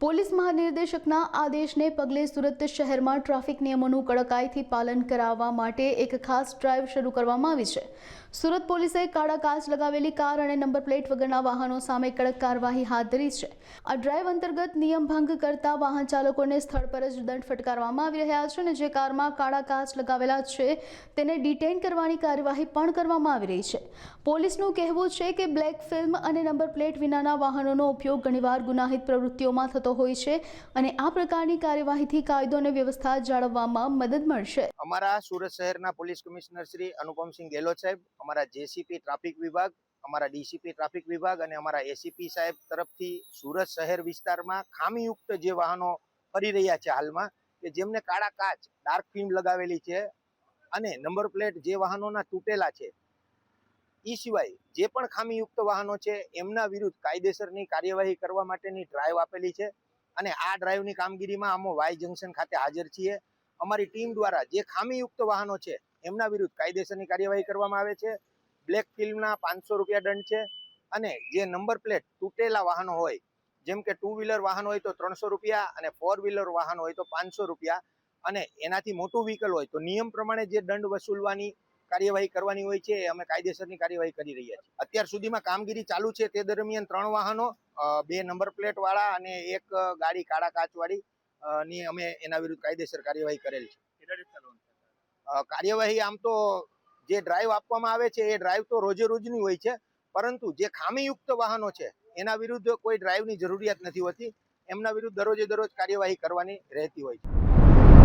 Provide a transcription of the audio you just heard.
Police મહાનિર્દેશકના આદેશને પગલે સુરત શહેરમાં ટ્રાફિક નિયમોનું કડકાઈથી પાલન કરાવવા માટે એક ખાસ ડ્રાઈવ શરૂ કરવામાં આવી છે. સુરત પોલીસે કાળા કાચ લગાવેલી કાર અને નંબર પ્લેટ વગરના વાહનો સામે કડક કાર્યવાહી હાથ ધરી છે. આ ડ્રાઈવ અંતર્ગત નિયમ ભંગ કરતા વાહન ચાલકોને સ્થળ પર જ દંડ ફટકારવામાં આવી રહ્યા છે અને જે કારમાં કાળા કાચ લગાવેલા છે તેને ડિટેઇન કરવાની કાર્યવાહી પણ કરવામાં આવી રહી છે. પોલીસનું કહેવું છે કે બ્લેક ફિલ્મ અને નંબર પ્લેટ વિનાના વાહનોનો ઉપયોગ ઘણીવાર ગુનાહિત પ્રવૃત્તિઓમાં થતો હોય છે અને આ પ્રકારની કાર્યવાહીથી કાયદો અને વ્યવસ્થા જાળવવામાં મદદ મળશે. અમારા સુરત શહેરના પોલીસ કમિશનર શ્રી અનુપમસિંહ ગેહલોત સાહેબ, અમારા જેસીપી ટ્રાફિક વિભાગ, અમારા ડીસીપી ટ્રાફિક વિભાગ અને અમારા એસીપી સાહેબ તરફથી સુરત શહેર વિસ્તારમાં ખામીયુક્ત જે વાહનો ફરી રહ્યા છે હાલમાં, કે જેમને કાળા કાચ, ડાર્ક ફિલ્મ લગાવેલી છે અને નંબર પ્લેટ જે વાહનોના તૂટેલા છે એ સિવાય જે પણ ખામીયુક્ત વાહનો છે, એમના વિરુદ્ધ કાયદેસરની કાર્યવાહી કરવા માટેની ડ્રાઈવ આપેલી છે. અને આ ડ્રાઈવની કામગીરીમાં અમો વાય જંકશન ખાતે હાજર છીએ. અમારી ટીમ દ્વારા જે ખામીયુક્ત વાહનો છે, એમના વિરુદ્ધ કાયદેસરની કાર્યવાહી કરવામાં આવે છે. બ્લેક ફિલ્મના પાંચસો રૂપિયા દંડ છે. અને જે નંબર પ્લેટ તૂટેલા વાહનો હોય, જેમ કે ટુ વ્હીલર વાહન હોય તો ત્રણસો રૂપિયા અને ફોર વ્હીલર વાહન હોય તો પાંચસો રૂપિયા. અને એનાથી મોટું વ્હીકલ હોય તો નિયમ પ્રમાણે જે દંડ વસૂલવાની કાર્યવાહી કરવાની હોય છે અમે કાયદેસરની કાર્યવાહી કરી રહ્યા છીએ. અત્યાર સુધીમાં કામગીરી ચાલુ છે તે દરમિયાન ત્રણ વાહનો બે નંબર પ્લેટ વાળા અને એક ગાડી કાળા કાચ વાળી ની અમે એના વિરુદ્ધ કાયદેસર કાર્યવાહી કરેલ છે. કાર્યવાહી આમ તો જે ડ્રાઈવ આપવામાં આવે છે એ ડ્રાઈવ તો રોજે રોજની હોય છે પરંતુ જે ખામીયુક્ત વાહનો છે એના વિરુદ્ધ કોઈ ડ્રાઈવની જરૂરિયાત નથી હોતી. એમના વિરુદ્ધ દરરોજે દરરોજ કાર્યવાહી કરવાની રહેતી હોય છે.